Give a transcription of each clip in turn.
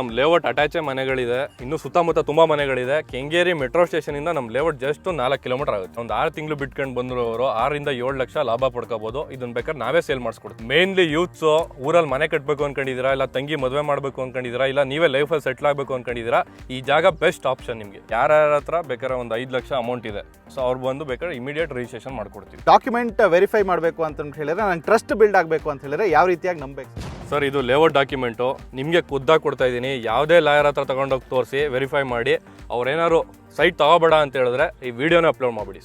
ನಮ್ಮ ಲೇಔಟ್ ಅಟ್ಯಾಚೆ ಮನೆಗಳಿದೆ, ಇನ್ನು ಸುತ್ತಮುತ್ತ ತುಂಬಾ ಮನೆಗಳಿದೆ. ಕೆಂಗೇರಿ ಮೆಟ್ರೋ ಸ್ಟೇಷನ್ ಇಂದ ನಮ್ಮ ಲೇಔಟ್ ಜಸ್ಟ್ ನಾಲ್ಕು ಕಿಲೋಮೀಟರ್ ಆಗುತ್ತೆ. ಒಂದು ಆರು ತಿಂಗಳು ಬಿಟ್ಕೊಂಡು ಬಂದ್ರು ಅವರು ಆರರಿಂದ ಏಳು ಲಕ್ಷ ಲಾಭ ಪಡ್ಕೋಬಹುದು ಇದನ್ನ ಬೇಕಾದ್ರೆ ನಾವೇ ಸೇಲ್ ಮಾಡಿಸ್ಕೊಡ್ತೀವಿ. ಮೇನ್ಲಿ ಯೂತ್ಸ್ ಊರಲ್ಲಿ ಮನೆ ಕಟ್ಟಬೇಕು ಅನ್ಕೊಂಡಿದ್ದೀರಾ ಇಲ್ಲ ತಂಗಿ ಮದುವೆ ಮಾಡಬೇಕು ಅನ್ಕೊಂಡಿದ್ದೀರಾ ಇಲ್ಲ ನೀವೇ ಲೈಫಲ್ಲಿ ಸೆಟ್ಲ್ ಆಗಬೇಕು ಅನ್ಕೊಂಡಿದ್ದೀರಾ ಈ ಜಾಗ ಬೆಸ್ಟ್ ಆಪ್ಷನ್ ನಿಮಗೆ. ಯಾರ್ಯಾರ ಹತ್ರ ಬೇಕಾದ್ರೆ ಒಂದು ಐದು ಲಕ್ಷ ಅಮೌಂಟ್ ಇದೆ. ಸೊ ಅವ್ರು ಬಂದು ಬೇಕಾದ್ರೆ ಇಮಿಡಿಯೇಟ್ ರಿಜಿಸ್ಟ್ರೇಷನ್ ಮಾಡ್ಕೊಡ್ತೀವಿ. ಡಾಕ್ಯುಮೆಂಟ್ ವೆರಿಫೈ ಮಾಡಬೇಕು ಅಂತ ಹೇಳಿದ್ರೆ ನಾನು ಟ್ರಸ್ಟ್ ಬಿಲ್ಡ್ ಆಗಬೇಕು ಅಂತ ಹೇಳಿದ್ರೆ, ಯಾವ ರೀತಿಯಾಗಿ ನಂಬೇಕು ಸರ್, ಇದು ಲೇಔಟ್ ಡಾಕ್ಯುಮೆಂಟು. ನಿಮಗೆ ಖುದ್ದಾಗಿ ಕೊಡ್ತಾ ಇದ್ದೀನಿ. ಯಾವುದೇ ಲಾಯರ್ ಹತ್ರ ತೊಗೊಂಡೋಗಿ ತೋರಿಸಿ ವೆರಿಫೈ ಮಾಡಿ. ಅವ್ರೇನಾದ್ರು ಸೈಟ್ ತಗೋಬೇಡ ಅಂತ ಹೇಳಿದ್ರೆ ಈ ವಿಡಿಯೋನ ಅಪ್ಲೋಡ್ ಮಾಡಿಬಿಡಿ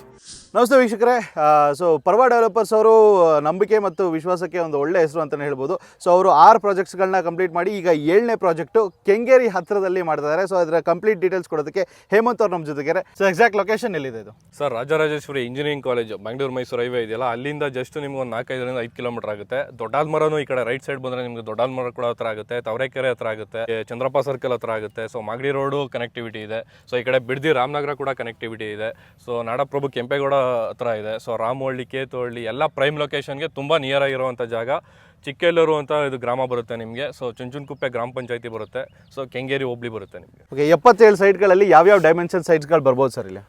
ನಮಸ್ತೆ ವೀಕ್ಷಕರೇ. ಸೊ ಪರ್ವ ಡೆವಲಪರ್ಸ್ ಅವರು ನಂಬಿಕೆ ಮತ್ತು ವಿಶ್ವಾಸಕ್ಕೆ ಒಂದು ಒಳ್ಳೆ ಹೆಸರು ಅಂತಲೇ ಹೇಳ್ಬೋದು. ಸೊ ಅವರು ಆರು ಪ್ರಾಜೆಕ್ಟ್ಸ್ಗಳನ್ನ ಕಂಪ್ಲೀಟ್ ಮಾಡಿ, ಈಗ ಏಳನೇ ಪ್ರಾಜೆಕ್ಟು ಕೆಂಗೇರಿ ಹತ್ತಿರದಲ್ಲಿ ಮಾಡ್ತಿದ್ದಾರೆ. ಸೊ ಅದರ ಕಂಪ್ಲೀಟ್ ಡೀಟೇಲ್ಸ್ ಕೊಡೋದಕ್ಕೆ ಹೇಮಂತ್ ಅವ್ರು ನಮ್ಮ ಜೊತೆಗೆ ಸೊ ಎಕ್ಸಾಕ್ಟ್ ಲೊಕೇಶನ್ ಎಲ್ಲಿದೆ ಇದು? Sir, Rajarajeshwari engineering college Bengaluru Mysuru highway ಇದೆಯಲ್ಲ, ಅಲ್ಲಿಂದ ಜಸ್ಟ್ ನಿಮ್ಗೆ ಒಂದು ನಾಲ್ಕೈದರಿಂದ ಐದು ಕಿಲೋಮೀಟರ್ ಆಗುತ್ತೆ. ದೊಡ್ಡಾಲ್ಮರನು ಈ ಕಡೆ ರೈಟ್ ಸೈಡ್ ಬಂದರೆ ನಿಮ್ಗೆ ದೊಡ್ಡಾಲ್ಮರ ಕೂಡ ಹತ್ರ ಆಗುತ್ತೆ ತವರೆಕೆರೆ ಹತ್ರ ಆಗುತ್ತೆ ಚಂದ್ರಪ್ಪ ಸರ್ಕಲ್ ಹತ್ರ ಆಗುತ್ತೆ. ಸೊ ಮಾಗಡಿ ರೋಡು ಕನೆಕ್ಟಿವಿಟಿ ಇದೆ. ಸೊ ಈ ಕಡೆ ಬಿಡ್ದಿ ರಾಮನಗರ ಕೂಡ ಕನೆಕ್ಟಿವಿಟಿ ಇದೆ. ಸೊ ನಾಡಪ್ರಭು ಕೆಂಪೇಗೌಡ ಹತ್ರ ಇದೆ. ಸೊ ರಾಮಹಳ್ಳಿ ಕೇತುಹಳ್ಳಿ ಎಲ್ಲ ಪ್ರೈಮ್ ಲೊಕೇಶನ್ಗೆ ತುಂಬ ನಿಯರ್ ಆಗಿರುವಂಥ ಜಾಗ. ಚಿಕ್ಕೆಲ್ಲೂರು ಅಂತ ಇದು ಗ್ರಾಮ ಬರುತ್ತೆ ನಿಮಗೆ. ಸೊ ಚುಂಚುನ್ಕುಪ್ಪೆ ಗ್ರಾಮ ಪಂಚಾಯತಿ ಬರುತ್ತೆ. ಸೊ ಕೆಂಗೇರಿ ಹೋಬಳಿ ಬರುತ್ತೆ ನಿಮಗೆ. ಓಕೆ ಎಪ್ಪತ್ತೇಳು ಸೈಟ್ಗಳಲ್ಲಿ ಯಾವ್ಯಾವ ಡೈಮೆನ್ಷನ್ ಸೈಟ್ಸ್ಗಳು ಬರ್ಬೋದು ಸರ್ ಇಲ್ಲಿ?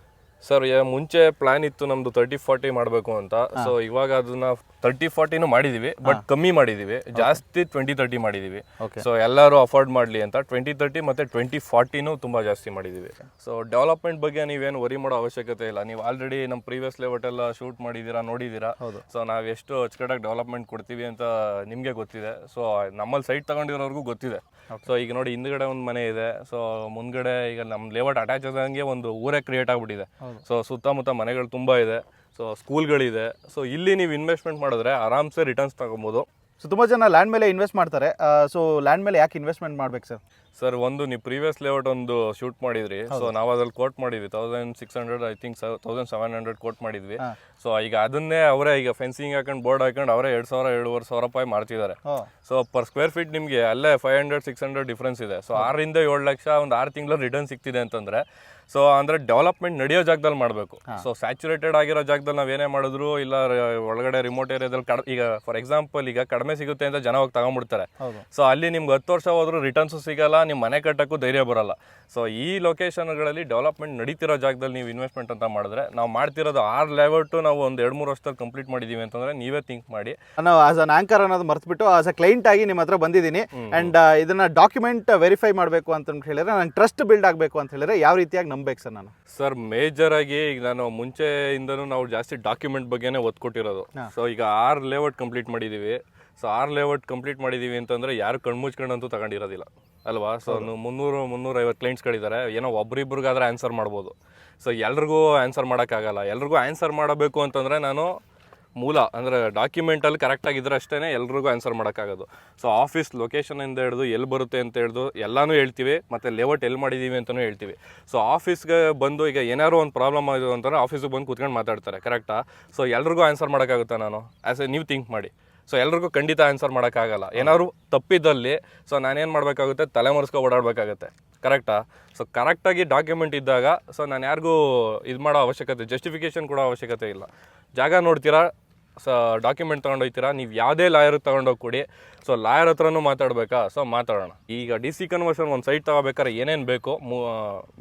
ಸರ್ ಮುಂಚೆ ಪ್ಲಾನ್ ಇತ್ತು ನಮ್ದು ತರ್ಟಿ ಫಾರ್ಟಿ ಮಾಡಬೇಕು ಅಂತ. ಸೊ ಇವಾಗ ಅದನ್ನ ತರ್ಟಿ ಫಾರ್ಟಿನೂ ಮಾಡಿದೀವಿ ಬಟ್ ಕಮ್ಮಿ ಮಾಡಿದೀವಿ. ಜಾಸ್ತಿ ಟ್ವೆಂಟಿ ತರ್ಟಿ ಮಾಡಿದೀವಿ. ಸೊ ಎಲ್ಲರೂ ಅಫೋರ್ಡ್ ಮಾಡಲಿ ಅಂತ ಟ್ವೆಂಟಿ ತರ್ಟಿ ಮತ್ತೆ ಟ್ವೆಂಟಿ ಫಾರ್ಟಿನೂ ತುಂಬಾ ಜಾಸ್ತಿ ಮಾಡಿದೀವಿ. ಸೊ ಡೆವಲಪ್ಮೆಂಟ್ ಬಗ್ಗೆ ನೀವೇನು ವರಿ ಮಾಡೋ ಅವಶ್ಯಕತೆ ಇಲ್ಲ. ನೀವು ಆಲ್ರೆಡಿ ನಮ್ಮ ಪ್ರೀವಿಯಸ್ ಲೆವೆಟ್ ಎಲ್ಲ ಶೂಟ್ ಮಾಡಿದ್ದೀರಾ ನೋಡಿದ್ದೀರಾ ಹೌದು. ಸೊ ನಾವು ಎಷ್ಟು ಅಚ್ಚುಕಟ್ಟಾಗಿ ಡೆವಲಪ್ಮೆಂಟ್ ಕೊಡ್ತೀವಿ ಅಂತ ನಿಮಗೆ ಗೊತ್ತಿದೆ. ಸೊ ನಮ್ಮಲ್ಲಿ ಸೈಟ್ ತಗೊಂಡಿರೋರ್ಗೂ ಗೊತ್ತಿದೆ. ಸೊ ಈಗ ನೋಡಿ ಹಿಂದ್ಗಡೆ ಒಂದು ಮನೆ ಇದೆ. ಸೊ ಮುಂದ್ಗಡೆ ಈಗ ನಮ್ಮ ಲೇಔಟ್ ಅಟ್ಯಾಚ್ ಆದಂಗೆ ಒಂದು ಊರೇ ಕ್ರಿಯೇಟ್ ಆಗಿಬಿಟ್ಟಿದೆ. ಸೊ ಸುತ್ತಮುತ್ತ ಮನೆಗಳು ತುಂಬ ಇದೆ. ಸೊ ಸ್ಕೂಲ್ಗಳಿದೆ. ಸೊ ಇಲ್ಲಿ ನೀವು ಇನ್ವೆಸ್ಟ್ಮೆಂಟ್ ಮಾಡಿದ್ರೆ ಆರಾಮ್ಸೆ ರಿಟರ್ನ್ಸ್ ತಗೊಬೋದು. ಸೊ ತುಂಬ ಜನ ಲ್ಯಾಂಡ್ ಮೇಲೆ ಇನ್ವೆಸ್ಟ್ ಮಾಡ್ತಾರೆ. ಸೊ ಲ್ಯಾಂಡ್ ಮೇಲೆ ಯಾಕೆ ಇನ್ವೆಸ್ಟ್ಮೆಂಟ್ ಮಾಡ್ಬೇಕು ಸರ್? ಸರ್ ಒಂದು ನೀವು ಪ್ರೀವಿಯಸ್ ಲೇಔಟ್ ಒಂದು ಶೂಟ್ ಮಾಡಿದ್ರಿ. ಸೊ ನಾವು ಅದ್ರಲ್ಲಿ ಕೋಟ್ ಮಾಡಿದ್ವಿ. Thousand six hundred I think thousand seven hundred quote ಮಾಡಿದ್ವಿ. ಸೊ ಈಗ ಅದನ್ನೇ ಅವರೇ ಈಗ ಫೆನ್ಸಿಂಗ್ ಹಾಕೊಂಡು ಬೋರ್ಡ್ ಹಾಕೊಂಡು ಅವರೇ ಎರಡು ಸಾವಿರ ಏಳುವರೆ ಸಾವಿರ ರೂಪಾಯಿ ಮಾಡ್ತಿದ್ದಾರೆ. ಸೊ ಪರ್ ಸ್ಕ್ವೇರ್ ಫೀಟ್ ನಿಮಗೆ ಅಲ್ಲೇ five hundred six hundred difference ಇದೆ. ಸೊ ಆರರಿಂದ ಏಳು ಲಕ್ಷ ಒಂದು ಆರು ತಿಂಗಳು ರಿಟರ್ನ್ ಸಿಗ್ತಿದೆ ಅಂತಂದ್ರೆ ಸೊ ಅಂದ್ರೆ ಡೆವಲಪ್ಮೆಂಟ್ ನಡೆಯೋ ಜಾಗದಲ್ಲಿ ಮಾಡಬೇಕು. ಸೊ ಸ್ಯಾಚುರೇಟೆಡ್ ಆಗಿರೋ ಜಾಗದಲ್ಲಿ ನಾವು ಏನೇ ಮಾಡಿದ್ರು ಇಲ್ಲ ಒಳಗಡೆ ರಿಮೋಟ್ ಏರಿಯಾದಲ್ಲಿ ಕಡ್ ಈಗ ಫಾರ್ ಎಕ್ಸಾಂಪಲ್ ಈಗ ಕಡಿಮೆ ಸಿಗುತ್ತೆ ಅಂತ ಜನ ಹೋಗಿ ತಗೊಂಡ್ಬಿಡ್ತಾರೆ. ಸೊ ಅಲ್ಲಿ ನಿಮ್ಗೆ ಹತ್ತು ವರ್ಷ ಹೋದ್ರೂ ರಿಟರ್ನ್ಸು ಸಿಗಲ್ಲ ನಿಮ್ಮ ಮನೆ ಕಟ್ಟಕ್ಕೂ ಧೈರ್ಯ ಬರಲ್ಲ. ಸೊ ಈ ಲೊಕೇಶನ್ಗಳಲ್ಲಿ ಡೆವಲಪ್ಮೆಂಟ್ ನಡೀತಿರೋ ಜಾಗದಲ್ಲಿ ನೀವು ಇನ್ವೆಸ್ಟ್ಮೆಂಟ್ ಅಂತ ಮಾಡಿದ್ರೆ ನಾವು ಮಾಡ್ತಿರೋದು ಆರ್ ಲೆವೆಲ್ ಟು ನಾವು ಒಂದು ಎರಡು ಮೂರು ವರ್ಷದಲ್ಲಿ ಕಂಪ್ಲೀಟ್ ಮಾಡಿದ್ದೀವಿ ಅಂತಂದ್ರೆ ನೀವೇ ಥಿಂಕ್ ಮಾಡಿ. ನಾವು ಆಸ್ ಅನ್ ಆಂಕರ್ ಅನ್ನೋದು ಮರ್ತ್ಬಿಟ್ಟು ಆಸ್ ಅ ಕ್ಲೈಂಟ್ ಆಗಿ ನಿಮ್ಮ ಹತ್ರ ಬಂದಿದ್ದೀನಿ. ಅಂಡ್ ಇದನ್ನ ಡಾಕ್ಯುಮೆಂಟ್ ವೆರಿಫೈ ಮಾಡಬೇಕು ಅಂತ ಹೇಳಿದ್ರೆ ನಂಗೆ ಟ್ರಸ್ಟ್ ಬಿಲ್ಡ್ ಆಗಬೇಕು ಅಂತ ಹೇಳಿದ್ರೆ ಯಾವ ರೀತಿಯಾಗಿ ನಂಬೇಕು ಸರ್ ನಾನು. ಸರ್ ಮೇಜರ್ ಆಗಿ ಈಗ ನಾನು ಮುಂಚೆಯಿಂದನೂ ನಾವು ಜಾಸ್ತಿ ಡಾಕ್ಯುಮೆಂಟ್ ಬಗ್ಗೆನೇ ಒತ್ತು ಕೊಟ್ಟಿರೋದು ಸೊ ಈಗ ಆರು ಲೇಔಟ್ ಕಂಪ್ಲೀಟ್ ಮಾಡಿದ್ದೀವಿ ಸೊ ಆರು ಲೇಔಟ್ ಕಂಪ್ಲೀಟ್ ಮಾಡಿದ್ದೀವಿ ಅಂತಂದರೆ ಯಾರು ಕಣ್ಮುಚ್ಕೊಂಡಂತೂ ತಗೊಂಡಿರೋದಿಲ್ಲ. ಅಲ್ವಾ? ಸೊ ಮುನ್ನೂರು ಮುನ್ನೂರೈವತ್ತು ಕ್ಲೈಂಟ್ಸ್ಗಳಿದ್ದಾರೆ ಏನೋ ಒಬ್ರಿಬ್ರಿಗಾದ್ರೆ ಆನ್ಸರ್ ಮಾಡ್ಬೋದು. ಸೊ ಎಲ್ರಿಗೂ ಆನ್ಸರ್ ಮಾಡೋಕ್ಕಾಗಲ್ಲ. ಎಲ್ರಿಗೂ ಆನ್ಸರ್ ಮಾಡಬೇಕು ಅಂತಂದರೆ ನಾನು ಮೂಲ, ಅಂದರೆ ಡಾಕ್ಯುಮೆಂಟಲ್ಲಿ ಕರೆಕ್ಟಾಗಿದ್ರೆ ಅಷ್ಟೇ ಎಲ್ರಿಗೂ ಆನ್ಸರ್ ಮಾಡೋಕ್ಕಾಗೋದು. ಸೊ ಆಫೀಸ್ ಲೊಕೇಶನಿಂದ ಹಿಡಿದು ಎಲ್ಲಿ ಬರುತ್ತೆ ಅಂತ ಹಿಡಿದು ಎಲ್ಲನೂ ಹೇಳ್ತೀವಿ, ಮತ್ತು ಲೇಔಟ್ ಎಲ್ಲಿ ಮಾಡಿದ್ದೀವಿ ಅಂತಲೂ ಹೇಳ್ತೀವಿ. ಸೊ ಆಫೀಸ್ಗೆ ಬಂದು ಈಗ ಏನಾದ್ರು ಒಂದು ಪ್ರಾಬ್ಲಮ್ ಆಗಿದೆ ಅಂತಂದರೆ ಆಫೀಸಿಗೆ ಬಂದು ಕೂತ್ಕೊಂಡು ಮಾತಾಡ್ತಾರೆ ಕರೆಕ್ಟಾ ಸೊ ಎಲ್ರಿಗೂ ಆನ್ಸರ್ ಮಾಡೋಕ್ಕಾಗುತ್ತಾ ನಾನು? ಆ್ಯಸ್ ಎ ನೀವು ಥಿಂಕ್ ಮಾಡಿ. ಸೊ ಎಲ್ರಿಗೂ ಖಂಡಿತ ಆನ್ಸರ್ ಮಾಡೋಕ್ಕಾಗಲ್ಲ. ಏನಾದ್ರು ತಪ್ಪಿದ್ದಲ್ಲಿ ಸೊ ನಾನೇನು ಮಾಡಬೇಕಾಗುತ್ತೆ? ತಲೆ ಮರೆಸ್ಕೊ ಓಡಾಡಬೇಕಾಗುತ್ತೆ. ಕರೆಕ್ಟಾ ಸೊ ಕರೆಕ್ಟಾಗಿ ಡಾಕ್ಯುಮೆಂಟ್ ಇದ್ದಾಗ ಸೊ ನಾನು ಯಾರಿಗೂ ಇದು ಮಾಡೋ ಅವಶ್ಯಕತೆ ಜಸ್ಟಿಫಿಕೇಷನ್ ಕೊಡೋ ಅವಶ್ಯಕತೆ ಇಲ್ಲ. ಜಾಗ ನೋಡ್ತೀರಾ? ಸೊ ಡಾಕ್ಯುಮೆಂಟ್ ತೊಗೊಂಡೋಗ್ತೀರಾ ನೀವು ಯಾವುದೇ ಲಾಯರ್ ತೊಗೊಂಡೋಗಿ ಕೊಡಿ ಸೊ ಲಾಯರ್ ಹತ್ರನೂ ಮಾತಾಡಬೇಕಾ? ಸೊ ಮಾತಾಡೋಣ. ಈಗ ಡಿ ಸಿ ಕನ್ವರ್ಷನ್ ಒಂದು ಸೈಟ್ ತೊಗೋಬೇಕಾದ್ರೆ ಏನೇನು ಬೇಕು? ಮೂ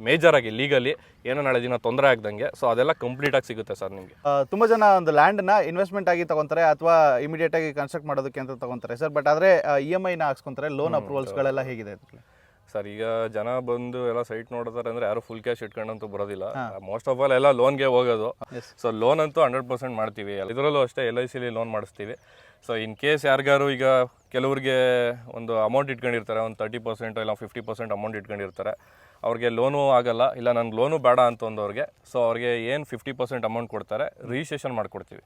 ಮೇಜರಾಗಿ ಲೀಗಲಿ ಏನೋ ನಾಳೆ ದಿನ ತೊಂದರೆ ಆಗ್ದಂಗೆ? ಸೊ ಅದೆಲ್ಲ ಕಂಪ್ಲೀಟಾಗಿ ಸಿಗುತ್ತೆ ಸರ್ ನಿಮಗೆ. ತುಂಬ ಜನ ಒಂದು ಲ್ಯಾಂಡನ್ನ ಇನ್ವೆಸ್ಟ್ಮೆಂಟ್ ಆಗಿ ತಗೊಂತಾರೆ ಅಥವಾ ಇಮಿಡಿಯೇಟಾಗಿ ಕನ್ಸ್ಟ್ರಕ್ಟ್ ಮಾಡೋದಕ್ಕೆ ಅಂತ ತಗೊತಾರೆ ಸರ್. ಬಟ್ ಆದರೆ ಇ ಎಂ ಐನ ಹಾಕ್ಸ್ಕೊಂತಾರೆ ಲೋನ್ ಅಪ್ರೂವಲ್ಸ್ಗಳೆಲ್ಲ ಹೇಗಿದೆ? ಸರ್ ಈಗ ಜನ ಬಂದು ಎಲ್ಲ ಸೈಟ್ ನೋಡ್ತಾರೆ ಅಂದ್ರೆ ಯಾರು ಫುಲ್ ಕ್ಯಾಶ್ ಇಟ್ಕೊಂಡಂತೂ ಬರೋದಿಲ್ಲ. ಮೋಸ್ಟ್ ಆಫ್ ಆಲ್ ಎಲ್ಲ ಲೋನ್ಗೆ ಹೋಗೋದು. ಸೊ ಲೋನ್ ಅಂತೂ ಹಂಡ್ರೆಡ್ ಪರ್ಸೆಂಟ್ ಮಾಡ್ತೀವಿ. ಇದರಲ್ಲೂ ಅಷ್ಟೇ ಎಲ್ ಐ ಸಿಲಿ ಲೋನ್ ಮಾಡಿಸ್ತೀವಿ. ಸೊ ಇನ್ ಕೇಸ್ ಯಾರಿಗಾರು ಈಗ ಕೆಲವ್ರಿಗೆ ಒಂದು ಅಮೌಂಟ್ ಇಟ್ಕೊಂಡಿರ್ತಾರೆ ಒಂದು ತರ್ಟಿ ಪರ್ಸೆಂಟ್ ಇಲ್ಲ ಫಿಫ್ಟಿ ಪರ್ಸೆಂಟ್ ಅಮೌಂಟ್ ಇಟ್ಕೊಂಡಿರ್ತಾರೆ ಅವ್ರಿಗೆ ಲೋನು ಆಗಲ್ಲ. ಇಲ್ಲ ನನ್ಗೆ ಲೋನು ಬೇಡ ಅಂತ ಅಂದವ್ರಿಗೆ ಸೊ ಅವ್ರಿಗೆ ಏನು ಫಿಫ್ಟಿ ಪರ್ಸೆಂಟ್ ಅಮೌಂಟ್ ಕೊಡ್ತಾರೆ ರಿಜಿಸ್ಟ್ರೇಷನ್ ಮಾಡಿಕೊಡ್ತೀವಿ.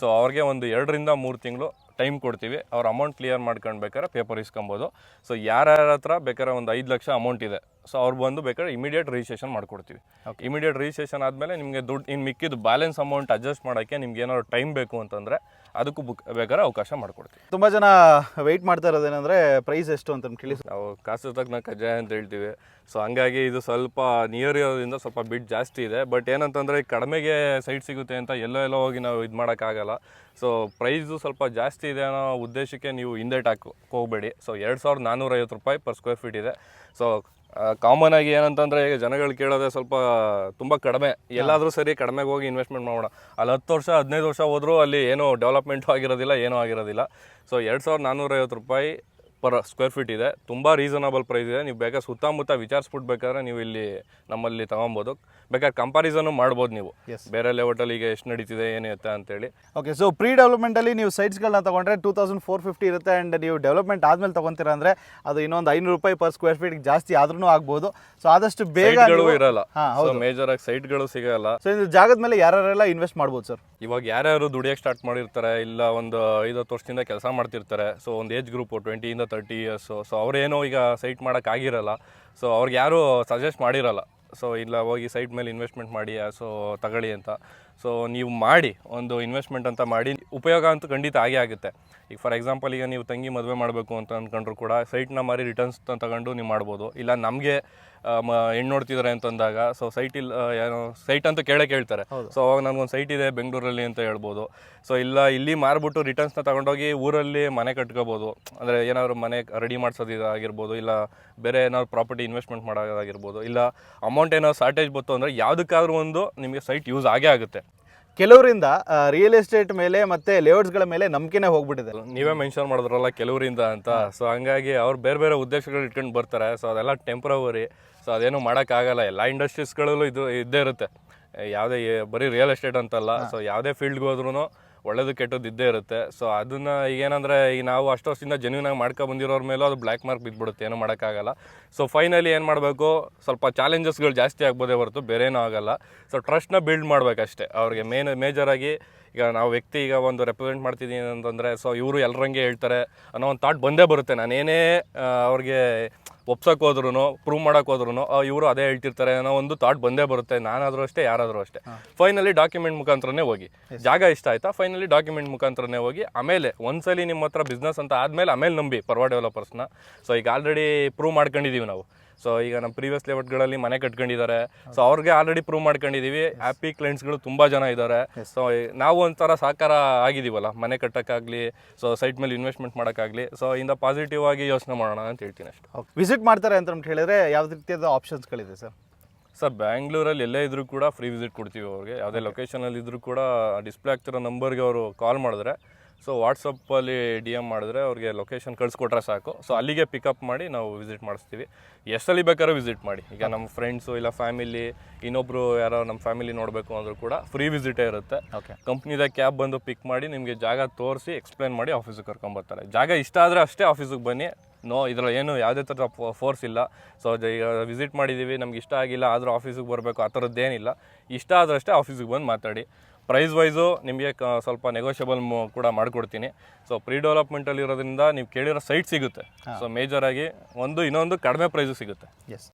ಸೊ ಅವ್ರಿಗೆ ಒಂದು ಎರಡರಿಂದ ಮೂರು ತಿಂಗಳು ಟೈಮ್ ಕೊಡ್ತೀವಿ ಅವ್ರ ಅಮೌಂಟ್ ಕ್ಲಿಯರ್ ಮಾಡ್ಕೊಳ್ಬೇಕಾದ್ರೆ ಪೇಪರ್ ಇಸ್ಕೊಬೋದು. ಸೊ ಯಾರ್ಯಾರ ಹತ್ರ ಬೇಕಾದ್ರೆ ಒಂದು ಐದು ಲಕ್ಷ ಅಮೌಂಟ್ ಇದೆ ಸೊ ಅವ್ರು ಬಂದು ಬೇಕಾದ್ರೆ ಇಮಿಡಿಯೇಟ್ ರಿಜಿಸ್ಟ್ರೇಷನ್ ಮಾಡ್ಕೊಡ್ತೀವಿ. ಇಮಿಡಿಯೇಟ್ ರಿಜಿಸ್ಟ್ರೇಷನ್ ಆದಮೇಲೆ ನಿಮಗೆ ದುಡ್ಡು ಇನ್ನು ಮಿಕ್ಕಿದ್ದು ಬ್ಯಾಲೆನ್ಸ್ ಅಮೌಂಟ್ ಅಡ್ಜಸ್ಟ್ ಮಾಡೋಕ್ಕೆ ನಿಮ್ಗೆ ಏನಾದ್ರು ಟೈಮ್ ಬೇಕು ಅಂತಂದರೆ ಅದಕ್ಕೂ ಬುಕ್ ಬೇಕಾದ್ರೆ ಅವಕಾಶ ಮಾಡಿಕೊಡ್ತೀವಿ. ತುಂಬ ಜನ ವೆಯ್ಟ್ ಮಾಡ್ತಾ ಇರೋದೇನೆಂದರೆ ಪ್ರೈಸ್ ಎಷ್ಟು ಅಂತ ತಿಳಿಸಿ ನಾವು ಕಾಸು ತಗ್ನ ಕಜ್ಜಾಯ ಅಂತ ಹೇಳ್ತೀವಿ. ಸೊ ಹಂಗಾಗಿ ಇದು ಸ್ವಲ್ಪ ನಿಯರ್ ಇರೋದ್ರಿಂದ ಸ್ವಲ್ಪ ಬಿಡ್ ಜಾಸ್ತಿ ಇದೆ. ಬಟ್ ಏನಂತಂದರೆ ಕಡಿಮೆಗೆ ಸೈಟ್ ಸಿಗುತ್ತೆ ಅಂತ ಎಲ್ಲೋ ಎಲ್ಲೋ ಹೋಗಿ ನಾವು ಇದು ಮಾಡೋಕ್ಕಾಗಲ್ಲ ಸೊ ಪ್ರೈಸು ಸ್ವಲ್ಪ ಜಾಸ್ತಿ ಇದೆ ಅನ್ನೋ ಉದ್ದೇಶಕ್ಕೆ ನೀವು ಹಿಂದೆ ಹಾಕಿ ಹೋಗಬೇಡಿ. ಸೊ ಎರಡು ಸಾವಿರದ ನಾನ್ನೂರೈವತ್ತು ರೂಪಾಯಿ ಪರ್ ಸ್ಕ್ವೇರ್ ಫೀಟ್ ಇದೆ. ಸೊ ಕಾಮನ್ ಆಗಿ ಏನಂತಂದರೆ ಈಗ ಜನಗಳು ಕೇಳೋದೆ ಸ್ವಲ್ಪ ತುಂಬ ಕಡಿಮೆ. ಎಲ್ಲಾದರೂ ಸರಿ ಕಡಿಮೆಗೆ ಹೋಗಿ ಇನ್ವೆಸ್ಟ್ಮೆಂಟ್ ಮಾಡೋಣ ಅಲ್ಲಿ ಹತ್ತು ವರ್ಷ, ಹದಿನೈದು ವರ್ಷ ಹೋದರೂ ಅಲ್ಲಿ ಏನೂ ಡೆವಲಪ್ಮೆಂಟು ಆಗಿರೋದಿಲ್ಲ, ಏನೂ ಆಗಿರೋದಿಲ್ಲ. ಸೊ ಎರಡು ಸಾವಿರದ ನಾನ್ನೂರೈವತ್ತು ರೂಪಾಯಿ ಪರ್ ಸ್ಕ್ವೇರ್ ಫೀಟ್ ಇದೆ. ತುಂಬ ರೀಸನಬಲ್ ಪ್ರೈಸ್ ಇದೆ. ನೀವು ಬೇಕಾದ್ರೆ ಸುತ್ತಮುತ್ತ ವಿಚಾರಿಸ್ಬಿಟ್ಟು ಬೇಕಾದ್ರೆ ನೀವು ಇಲ್ಲಿ ನಮ್ಮಲ್ಲಿ ತೊಗೊಬೋದು. ಬೇಕಾದ್ರೆ ಕಂಪಾರಿಸನು ಮಾಡ್ಬೋದು ನೀವು. ಬೇರೆ ಲೆವೆಟಲ್ಲಿ ಈಗ ಎಷ್ಟು ನಡೀತಿದೆ ಏನಿರುತ್ತೆ ಅಂತೇಳಿ. ಓಕೆ ಸೊ ಪ್ರೀ ಡೆವಲಪ್ಮೆಂಟಲ್ಲಿ ನೀವು ಸೈಟ್ಸ್ಗಳನ್ನ ತೊಗೊಂಡ್ರೆ ಟೂ ತೌಸಂಡ್ ಫೋರ್ ಫಿಫ್ಟಿ ಇರುತ್ತೆ ಆ್ಯಂಡ್ ನೀವು ಡೆವಲಪ್ಮೆಂಟ್ ಆದಮೇಲೆ ತೊಗೊತೀರ ಅಂದರೆ ಅದು ಇನ್ನೊಂದು ಐನೂರು ರೂಪಾಯಿ ಪರ್ ಸ್ಕ್ವೇರ್ ಫೀಟ್ ಜಾಸ್ತಿ ಆದ್ರೂ ಆಗ್ಬೋದು. ಸೊ ಆದಷ್ಟು ಬೇಗ ಇರಲ್ಲ. ಮೇಜರ್ ಆಗಿ ಸೈಟ್ಗಳು ಸಿಗಲ್ಲ. ಸೊ ಇದು ಜಾಗದ ಮೇಲೆ ಯಾರ್ಯಾರೆಲ್ಲ ಇನ್ವೆಸ್ಟ್ ಮಾಡ್ಬೋದು ಸರ್ ಇವಾಗ ಯಾರ್ಯಾರು ದುಡಿಯೋಕೆ ಸ್ಟಾರ್ಟ್ ಮಾಡಿರ್ತಾರೆ ಇಲ್ಲ ಒಂದು ಐದು ಹತ್ತು ವರ್ಷದಿಂದ ಕೆಲಸ ಮಾಡ್ತಿರ್ತಾರೆ. ಸೊ ಒಂದು ಏಜ್ ಗ್ರೂಪ್ ಟ್ವೆಂಟಿಯಿಂದ ತರ್ಟಿ ಇಯರ್ಸು ಸೊ ಅವ್ರೇನೋ ಈಗ ಸೈಟ್ ಮಾಡೋಕ್ಕಾಗಿರಲ್ಲ ಸೊ ಅವ್ರಿಗೆ ಯಾರೂ ಸಜೆಸ್ಟ್ ಮಾಡಿರಲ್ಲ. ಸೊ ಇಲ್ಲ ಹೋಗಿ ಸೈಟ್ ಮೇಲೆ ಇನ್ವೆಸ್ಟ್ಮೆಂಟ್ ಮಾಡಿ ಸೊ ತಗೊಳ್ಳಿ ಅಂತ. ಸೊ ನೀವು ಮಾಡಿ ಒಂದು ಇನ್ವೆಸ್ಟ್ಮೆಂಟ್ ಅಂತ ಮಾಡಿ ಉಪಯೋಗ ಅಂತೂ ಖಂಡಿತ ಆಗೇ ಆಗುತ್ತೆ. ಈಗ ಫಾರ್ ಎಕ್ಸಾಂಪಲ್ ಈಗ ನೀವು ತಂಗಿ ಮದುವೆ ಮಾಡಬೇಕು ಅಂತ ಅಂದ್ಕೊಂಡ್ರು ಕೂಡ ಸೈಟ್ನ ಮಾರಿ ರಿಟರ್ನ್ಸ್ ತಗೊಂಡು ನೀವು ಮಾಡ್ಬೋದು. ಇಲ್ಲ ನಮಗೆ ಹೆಣ್ಣು ನೋಡ್ತಿದ್ದಾರೆ ಅಂತಂದಾಗ ಸೊ ಸೈಟ್ ಇಲ್ಲ ಏನೋ ಸೈಟ್ ಅಂತ ಕೇಳೇ ಕೇಳ್ತಾರೆ. ಸೊ ಅವಾಗ ನನಗೊಂದು ಸೈಟ್ ಇದೆ ಬೆಂಗಳೂರಲ್ಲಿ ಅಂತ ಹೇಳ್ಬೋದು. ಸೊ ಇಲ್ಲ ಇಲ್ಲಿ ಮಾರ್ಬಿಟ್ಟು ರಿಟರ್ನ್ಸ್ನ ತಗೊಂಡೋಗಿ ಊರಲ್ಲಿ ಮನೆ ಕಟ್ಕೋಬೋದು. ಅಂದರೆ ಏನಾದ್ರು ಮನೆ ರೆಡಿ ಮಾಡಿಸೋದಾಗಿರ್ಬೋದು ಇಲ್ಲ ಬೇರೆ ಏನಾದ್ರು ಪ್ರಾಪರ್ಟಿ ಇನ್ವೆಸ್ಟ್ಮೆಂಟ್ ಮಾಡೋದಾಗಿರ್ಬೋದು ಇಲ್ಲ ಅಮೌಂಟ್ ಏನಾದ್ರು ಶಾರ್ಟೇಜ್ ಬಂತು ಅಂದರೆ ಯಾವುದಕ್ಕಾದ್ರೂ ಒಂದು ನಿಮಗೆ ಸೈಟ್ ಯೂಸ್ ಆಗೇ ಆಗುತ್ತೆ. ಕೆಲವರಿಂದ ರಿಯಲ್ ಎಸ್ಟೇಟ್ ಮೇಲೆ ಮತ್ತೆ ಲೇಔಟ್ಸ್ಗಳ ಮೇಲೆ ನಂಬಿಕೆನೇ ಹೋಗ್ಬಿಟ್ಟಿದೆ. ನೀವೇ ಮೆನ್ಷನ್ ಮಾಡಿದ್ರಲ್ಲ ಕೆಲವರಿಂದ ಅಂತ. ಸೊ ಹಂಗಾಗಿ ಅವ್ರು ಬೇರೆ ಬೇರೆ ಉದ್ದೇಶಗಳು ಇಟ್ಕೊಂಡು ಬರ್ತಾರೆ. ಸೊ ಅದೆಲ್ಲ ಟೆಂಪ್ರವರಿ ಸೊ ಅದೇನು ಮಾಡೋಕ್ಕಾಗಲ್ಲ ಎಲ್ಲ ಇಂಡಸ್ಟ್ರೀಸ್ಗಳಲ್ಲೂ ಇದು ಇದ್ದೇ ಇರುತ್ತೆ. ಯಾವುದೇ ಬರೀ ರಿಯಲ್ ಎಸ್ಟೇಟ್ ಅಂತಲ್ಲ. ಸೊ ಯಾವುದೇ ಫೀಲ್ಡ್ಗೆ ಹೋದ್ರೂ ಒಳ್ಳೇದು ಕೆಟ್ಟದ್ದು ಇದ್ದೇ ಇರುತ್ತೆ. ಸೊ ಅದನ್ನ ಏನಂದ್ರೆ ಈಗ ನಾವು ಅಷ್ಟು ವರ್ಷದಿಂದ ಜೆನ್ಯೂನ್ ಆಗಿ ಮಾಡ್ಕೊ ಬಂದಿರೋರ ಮೇಲೂ ಅದು ಬ್ಲ್ಯಾಕ್ ಮಾರ್ಕ್ ಬಿದ್ದ್ಬಿಡುತ್ತೆ ಏನು ಮಾಡೋಕ್ಕಾಗಲ್ಲ. ಸೊ ಫೈನಲಿ ಏನು ಮಾಡಬೇಕು? ಸ್ವಲ್ಪ ಚಾಲೆಂಜಸ್ಗಳು ಜಾಸ್ತಿ ಆಗ್ಬೋದೇ ಹೊರತು ಬೇರೆ ಏನೂ ಆಗಲ್ಲ ಸೊ ಟ್ರಸ್ಟ್ನ ಬಿಲ್ಡ್ ಮಾಡಬೇಕಷ್ಟೇ. ಅವ್ರಿಗೆ ಮೇನ್ ಮೇಜರಾಗಿ ಈಗ ನಾವು ವ್ಯಕ್ತಿ ಈಗ ಒಂದು ರೆಪ್ರೆಸೆಂಟ್ ಮಾಡ್ತಿದ್ದೀನಿ ಅಂತಂದರೆ ಸೊ ಇವರು ಎಲ್ಲರಂಗೆ ಹೇಳ್ತಾರೆ ಅನ್ನೋ ಒಂದು ಥಾಟ್ ಬಂದೇ ಬರುತ್ತೆ. ನಾನೇನೇ ಅವ್ರಿಗೆ ಒಪ್ಸಕ್ಕೆ ಹೋದ್ರು ಪ್ರೂವ್ ಮಾಡಕ್ಕೆ ಹೋದ್ರು ಇವರು ಅದೇ ಹೇಳ್ತಿರ್ತಾರೆ ಅನ್ನೋ ಒಂದು ಥಾಟ್ ಬಂದೇ ಬರುತ್ತೆ. ನಾನಾದರೂ ಅಷ್ಟೇ ಯಾರಾದರೂ ಅಷ್ಟೇ. ಫೈನಲಿ ಡಾಕ್ಯುಮೆಂಟ್ ಮುಖಾಂತರನೇ ಹೋಗಿ. ಜಾಗ ಇಷ್ಟ ಆಯ್ತಾ? ಫೈನಲಿ ಡಾಕ್ಯುಮೆಂಟ್ ಮುಖಾಂತರನೇ ಹೋಗಿ. ಆಮೇಲೆ ಒಂದ್ಸಲಿ ನಿಮ್ಮ ಹತ್ರ ಬಿಸ್ನೆಸ್ ಅಂತ ಆದ್ಮೇಲೆ ಆಮೇಲೆ ನಂಬಿ ಪರ್ವಾ ಡೆವಲಪರ್ಸ್ನ ಸೊ ಈಗ ಆಲ್ರೆಡಿ ಪ್ರೂವ್ ಮಾಡ್ಕೊಂಡಿದ್ದೀವಿ ನಾವು. ಸೊ ಈಗ ನಮ್ಮ ಪ್ರೀವಿಯಸ್ ಲೆವೆಟ್ಗಳಲ್ಲಿ ಮನೆ ಕಟ್ಕೊಂಡಿದ್ದಾರೆ. ಸೊ ಅವ್ರಿಗೆ ಆಲ್ರೆಡಿ ಪ್ರೂವ್ ಮಾಡ್ಕೊಂಡಿದ್ದೀವಿ ಹ್ಯಾಪಿ ಕ್ಲೈಂಟ್ಸ್ಗಳು ತುಂಬ ಜನ ಇದ್ದಾರೆ. ಸೊ ನಾವು ಒಂಥರ ಸಹಕಾರ ಆಗಿದ್ದೀವಲ್ಲ ಮನೆ ಕಟ್ಟೋಕ್ಕಾಗಲಿ ಸೊ ಸೈಟ್ ಮೇಲೆ ಇನ್ವೆಸ್ಟ್ಮೆಂಟ್ ಮಾಡೋಕ್ಕಾಗಲಿ. ಸೊ ಇಂದ ಪಾಸಿಟಿವ್ ಆಗಿ ಯೋಚನೆ ಮಾಡೋಣ ಅಂತ ಹೇಳ್ತೀನಿ ಅಷ್ಟೇ. ವಿಸಿಟ್ ಮಾಡ್ತಾರೆ ಅಂತ ಅಂತ ಹೇಳಿದ್ರೆ ಯಾವ ರೀತಿಯಾದ ಆಪ್ಷನ್ಸ್ಗಳಿದೆ ಸರ್? ಸರ್ ಬ್ಯಾಂಗ್ಳೂರಲ್ಲಿ ಎಲ್ಲೇ ಇದ್ರೂ ಕೂಡ ಫ್ರೀ ವಿಸಿಟ್ ಕೊಡ್ತೀವಿ ಅವ್ರಿಗೆ. ಯಾವುದೇ ಲೊಕೇಶನಲ್ಲಿ ಇದ್ರೂ ಕೂಡ ಡಿಸ್ಪ್ಲೇ ಆಗ್ತಿರೋ ನಂಬರ್ಗೆ ಅವರು ಕಾಲ್ ಮಾಡಿದ್ರೆ ಸೊ ವಾಟ್ಸಪ್ಪಲ್ಲಿ ಡಿ ಎಂ ಮಾಡಿದ್ರೆ ಅವ್ರಿಗೆ ಲೊಕೇಶನ್ ಕಳಿಸ್ಕೊಟ್ರೆ ಸಾಕು. ಸೊ ಅಲ್ಲಿಗೆ ಪಿಕಪ್ ಮಾಡಿ ನಾವು ವಿಸಿಟ್ ಮಾಡಿಸ್ತೀವಿ. ಎಷ್ಟಲ್ಲಿ ಬೇಕಾದ್ರೂ ವಿಸಿಟ್ ಮಾಡಿ. ಈಗ ನಮ್ಮ ಫ್ರೆಂಡ್ಸು ಇಲ್ಲ ಫ್ಯಾಮಿಲಿ ಇನ್ನೊಬ್ರು ಯಾರೋ ನಮ್ಮ ಫ್ಯಾಮಿಲಿ ನೋಡಬೇಕು ಅಂದರೂ ಕೂಡ ಫ್ರೀ ವಿಸಿಟೇ ಇರುತ್ತೆ. ಓಕೆ ಕಂಪ್ನಿದ ಕ್ಯಾಬ್ ಬಂದು ಪಿಕ್ ಮಾಡಿ ನಿಮಗೆ ಜಾಗ ತೋರಿಸಿ ಎಕ್ಸ್ಪ್ಲೇನ್ ಮಾಡಿ ಆಫೀಸಿಗೆ ಕರ್ಕೊಂಬರ್ತಾರೆ ಜಾಗ ಇಷ್ಟ ಆದರೆ ಅಷ್ಟೇ ಆಫೀಸಿಗೆ ಬನ್ನಿ. ನೋ ಇದರಲ್ಲಿ ಏನು ಯಾವುದೇ ಥರದ ಫೋರ್ಸ್ ಇಲ್ಲ. ಸೊ ಈಗ ವಿಸಿಟ್ ಮಾಡಿದ್ದೀವಿ ನಮ್ಗೆ ಇಷ್ಟ ಆಗಿಲ್ಲ ಆದರೂ ಆಫೀಸಿಗೆ ಬರಬೇಕು ಆ ಥರದ್ದೇನಿಲ್ಲ ಇಷ್ಟ ಆದ್ರಷ್ಟೇ ಆಫೀಸಿಗೆ ಬಂದು ಮಾತಾಡಿ. ಪ್ರೈಸ್ ವೈಸು ನಿಮಗೆ ಕ ಸ್ವಲ್ಪ ನೆಗೋಷಿಯಬಲ್ ಕೂಡ ಮಾಡಿಕೊಡ್ತೀನಿ. ಸೊ ಪ್ರೀ ಡೆವಲಪ್ಮೆಂಟಲ್ಲಿ ಇರೋದ್ರಿಂದ ನೀವು ಕೇಳಿರೋ ಸೈಟ್ ಸಿಗುತ್ತೆ. ಸೊ ಮೇಜರಾಗಿ ಒಂದು ಇನ್ನೊಂದು ಕಡಿಮೆ ಪ್ರೈಸು ಸಿಗುತ್ತೆ. ಎಸ್